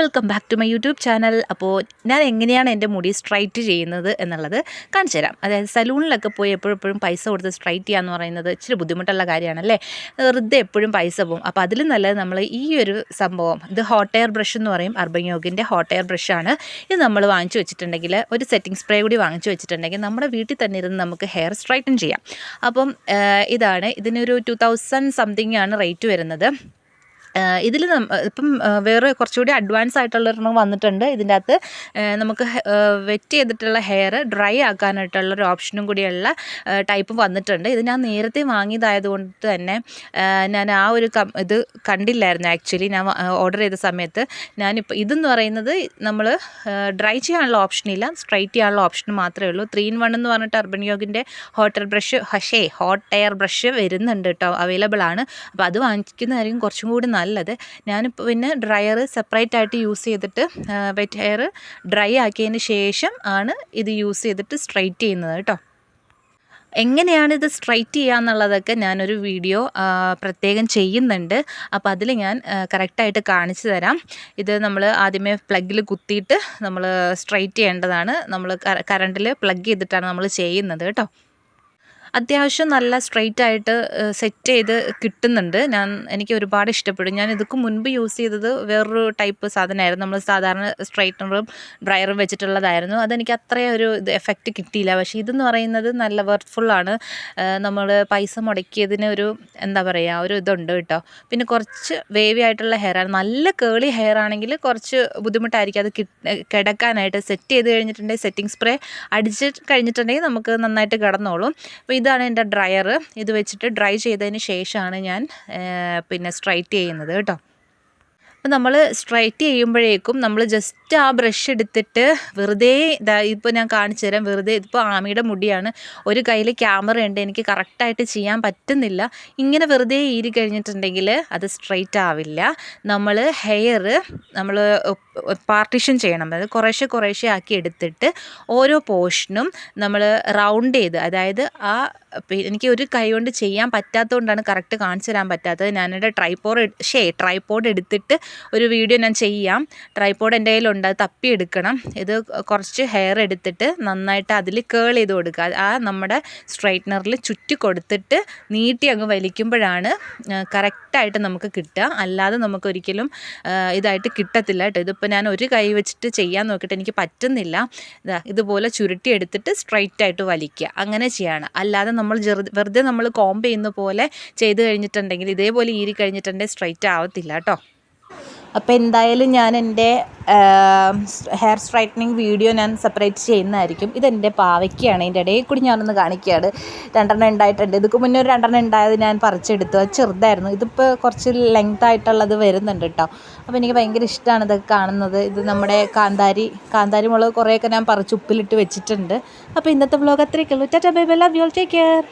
Welcome back to my YouTube channel അപ്പോൾ ഞാൻ എങ്ങനെയാണ് എന്റെ മുടി സ്ട്രൈറ്റ് ചെയ്യുന്നത് എന്നുള്ളത് കാണിച്ചു തരാം. അതായത് സലൂണിലൊക്കെ പോയി എപ്പോഴെപ്പോഴും പൈസ കൊടുത്ത് സ്ട്രൈറ്റ് ചെയ്യുക എന്ന് പറയുന്നത് ഇച്ചിരി ബുദ്ധിമുട്ടുള്ള കാര്യമാണല്ലേ? വെറുതെ എപ്പോഴും പൈസ പോകും. അപ്പോൾ അതിലും നല്ലത് നമ്മൾ ഈ ഒരു സംഭവം ഇത് ഹോട്ട് എയർ ബ്രഷ് എന്ന് പറയും അർബൻ യോഗിന്റെ ഹോട്ട് എയർ ബ്രഷാണ് ഇത് നമ്മൾ വാങ്ങിച്ചു വെച്ചിട്ടുണ്ടെങ്കിൽ ഒരു സെറ്റിംഗ് സ്പ്രേ കൂടി വാങ്ങിച്ചു വെച്ചിട്ടുണ്ടെങ്കിൽ നമ്മുടെ വീട്ടിൽ തന്നെ ഇരുന്ന് നമുക്ക് ഹെയർ സ്ട്രൈറ്റൻ ചെയ്യാം. അപ്പം ഇതാണ്. ഇതിനൊരു ടു തൗസൻഡ് സംതിങ് ആണ് റേറ്റ് വരുന്നത്. ഇതിൽ ഇപ്പം വേറെ കുറച്ചുകൂടി അഡ്വാൻസ് ആയിട്ടുള്ള ഒരെണ്ണം വന്നിട്ടുണ്ട്. ഇതിന്റെ അകത്ത് നമുക്ക് വെറ്റ് ചെയ്തിട്ടുള്ള ഹെയർ ഡ്രൈ ആക്കാനായിട്ടുള്ള ഒരു ഓപ്ഷനും കൂടിയുള്ള ടൈപ്പ് വന്നിട്ടുണ്ട്. ഇത് ഞാൻ നേരത്തെ വാങ്ങിയതായതുകൊണ്ട് തന്നെ ഞാൻ ആ ഒരു ഇത് കണ്ടില്ലായിരുന്നു ആക്ച്വലി ഞാൻ ഓർഡർ ചെയ്ത സമയത്ത് ഞാനിപ്പോൾ ഇതെന്ന് പറയുന്നത് നമ്മൾ ഡ്രൈ ചെയ്യാനുള്ള ഓപ്ഷനില്ല സ്ട്രൈറ്റ് ചെയ്യാനുള്ള ഓപ്ഷൻ മാത്രമേ ഉള്ളൂ. ത്രീ ഇൻ വൺ എന്ന് പറഞ്ഞിട്ട് അർബൻ യോഗിന്റെ ഹോട്ട് എയർ ബ്രഷ് ഹഷേ ഹോട്ട് എയർ ബ്രഷ് വരുന്നുണ്ട് കേട്ടോ അവൈലബിൾ ആണ്. അപ്പോൾ അത് വാങ്ങിക്കുന്നതായിരിക്കും കുറച്ചും കൂടി നല്ലത്. ഞാനിപ്പോൾ പിന്നെ ഡ്രയർ സെപ്പറേറ്റ് ആയിട്ട് യൂസ് ചെയ്തിട്ട് വെറ്റ് ഹെയർ ഡ്രൈ ആക്കിയതിന് ശേഷം ആണ് ഇത് യൂസ് ചെയ്തിട്ട് സ്ട്രൈറ്റ് ചെയ്യുന്നത് കേട്ടോ. എങ്ങനെയാണ് ഇത് സ്ട്രൈറ്റ് ചെയ്യുക എന്നുള്ളതൊക്കെ ഞാനൊരു വീഡിയോ പ്രത്യേകം ചെയ്യുന്നുണ്ട്. അപ്പോൾ അതിൽ ഞാൻ കറക്റ്റായിട്ട് കാണിച്ചു തരാം. ഇത് നമ്മൾ ആദ്യമേ പ്ലഗിൽ കുത്തിയിട്ട് നമ്മൾ സ്ട്രൈറ്റ് ചെയ്യേണ്ടതാണ്. നമ്മൾ കറണ്ടിൽ പ്ലഗ് ചെയ്തിട്ടാണ് നമ്മൾ ചെയ്യുന്നത് കേട്ടോ. അത്യാവശ്യം നല്ല സ്ട്രെയിറ്റ് ആയിട്ട് സെറ്റ് ചെയ്ത് കിട്ടുന്നുണ്ട്. ഞാൻ എനിക്ക് ഒരുപാട് ഇഷ്ടപ്പെടും. ഞാൻ ഇതൊക്കെ മുൻപ് യൂസ് ചെയ്തത് വേറൊരു ടൈപ്പ് സാധനമായിരുന്നു. നമ്മൾ സാധാരണ സ്ട്രൈറ്റനറും ഡ്രയറും വെച്ചിട്ടുള്ളതായിരുന്നു. അതെനിക്ക് അത്രയും ഒരു എഫക്റ്റ് കിട്ടിയില്ല. പക്ഷേ ഇതെന്ന് പറയുന്നത് നല്ല വെർത്ത്ഫുള്ളാണ് നമ്മൾ പൈസ മുടക്കിയതിന് ഒരു എന്താ പറയുക ഒരു ഇതുണ്ട് കേട്ടോ. പിന്നെ കുറച്ച് വേവി ആയിട്ടുള്ള ഹെയറാണ് നല്ല കേളി ഹെയർ ആണെങ്കിൽ കുറച്ച് ബുദ്ധിമുട്ടായിരിക്കും. അത് കിടക്കാനായിട്ട് സെറ്റ് ചെയ്ത് കഴിഞ്ഞിട്ടുണ്ടെങ്കിൽ സെറ്റിംഗ് സ്പ്രേ അടിച്ച് കഴിഞ്ഞിട്ടുണ്ടെങ്കിൽ നമുക്ക് നന്നായിട്ട് കിടന്നോളും. ഇതാണ് എന്റെ ഡ്രയർ ഇത് വെച്ചിട്ട് ഡ്രൈ ചെയ്തതിന് ശേഷമാണ് ഞാൻ പിന്നെ സ്ട്രൈറ്റ് ചെയ്യുന്നത് കേട്ടോ. അപ്പോൾ നമ്മൾ സ്ട്രൈറ്റ് ചെയ്യുമ്പോഴേക്കും നമ്മൾ ജസ്റ്റ് ആ ബ്രഷ് എടുത്തിട്ട് വെറുതെ ഇതാ ഇപ്പോൾ ഞാൻ കാണിച്ചു തരാം. വെറുതെ ഇതിപ്പോൾ ആമിയുടെ മുടിയാണ്. ഒരു കയ്യിൽ ക്യാമറ ഉണ്ട്. എനിക്ക് കറക്റ്റായിട്ട് ചെയ്യാൻ പറ്റുന്നില്ല. ഇങ്ങനെ വെറുതെ ഈരി കഴിഞ്ഞിട്ടുണ്ടെങ്കിൽ അത് സ്ട്രെയിറ്റ് ആവില്ല. നമ്മൾ ഹെയർ നമ്മൾ പാർട്ടിഷൻ ചെയ്യണം. അതായത് കുറേശ്ശെ കുറേശ്ശെ ആക്കി എടുത്തിട്ട് ഓരോ പോർഷനും നമ്മൾ റൗണ്ട് ചെയ്ത് അതായത് ആ എനിക്ക് ഒരു കൈ കൊണ്ട് ചെയ്യാൻ പറ്റാത്തതുകൊണ്ടാണ് കറക്റ്റ് കാണിച്ചു തരാൻ പറ്റാത്തത്. ഞാനെന്റെ ട്രൈപ്പോഡ് ഷേ ട്രൈപ്പോഡ് എടുത്തിട്ട് ഒരു വീഡിയോ ഞാൻ ചെയ്യാം. ട്രൈപ്പോഡ് എന്റെ കയ്യിലുണ്ട്. അത് തപ്പിയെടുക്കണം. ഇത് കുറച്ച് ഹെയർ എടുത്തിട്ട് നന്നായിട്ട് അതിൽ കേൾ ചെയ്ത് കൊടുക്കുക. ആ നമ്മുടെ സ്ട്രൈറ്റ്നറിൽ ചുറ്റി കൊടുത്തിട്ട് നീട്ടി അങ്ങ് വലിക്കുമ്പോഴാണ് കറക്റ്റായിട്ട് നമുക്ക് കിട്ടുക. അല്ലാതെ നമുക്കൊരിക്കലും ഇതായിട്ട് കിട്ടത്തില്ല കേട്ടോ. ഇതിപ്പോൾ ഞാൻ ഒരു കൈ വെച്ചിട്ട് ചെയ്യാൻ നോക്കിയിട്ട് എനിക്ക് പറ്റുന്നില്ല. ഇതാ ഇതുപോലെ ചുരുട്ടി എടുത്തിട്ട് സ്ട്രൈറ്റ് ആയിട്ട് വലിക്കുക. അങ്ങനെ ചെയ്യാണ്. അല്ലാതെ നമ്മൾ വെറുതെ നമ്മൾ കോംബ് ചെയ്യുന്ന പോലെ ചെയ്ത് കഴിഞ്ഞിട്ടുണ്ടെങ്കിൽ ഇതേപോലെ ഈരി കഴിഞ്ഞിട്ടുണ്ടെങ്കിൽ സ്ട്രൈറ്റ് ആവത്തില്ല കേട്ടോ. അപ്പോൾ എന്തായാലും ഞാൻ എന്റെ ഹെയർ സ്ട്രൈറ്റനിങ് വീഡിയോ ഞാൻ സെപ്പറേറ്റ് ചെയ്യുന്നതായിരിക്കും. ഇതെന്റെ പാവയ്ക്കാണ്. ഇതിന്റെ ഇടയിൽ കൂടി ഞാനൊന്ന് കാണിക്കുകയാണ്. രണ്ടെണ്ണം ഉണ്ടായിട്ടുണ്ട്. ഇതൊക്കെ മുന്നേ ഒരു രണ്ടെണ്ണം ഉണ്ടായത് ഞാൻ പറിച്ചെടുത്തു. അത് ചെറുതായിരുന്നു. ഇതിപ്പോൾ കുറച്ച് ലെങ്ത് ആയിട്ടുള്ളത് വരുന്നുണ്ട് കേട്ടോ അപ്പോൾ എനിക്ക് ഭയങ്കര ഇഷ്ടമാണ് ഇതൊക്കെ കാണുന്നത്. ഇത് നമ്മുടെ കാന്താരി കാന്താരി മുളക് കുറേയൊക്കെ ഞാൻ പറിച്ച് ഉപ്പിലിട്ട് വെച്ചിട്ടുണ്ട്. അപ്പോൾ ഇന്നത്തെ വ്ലോഗ് അത്രയൊക്കെ ഉള്ളൂ. Tata bye bye. Love all take care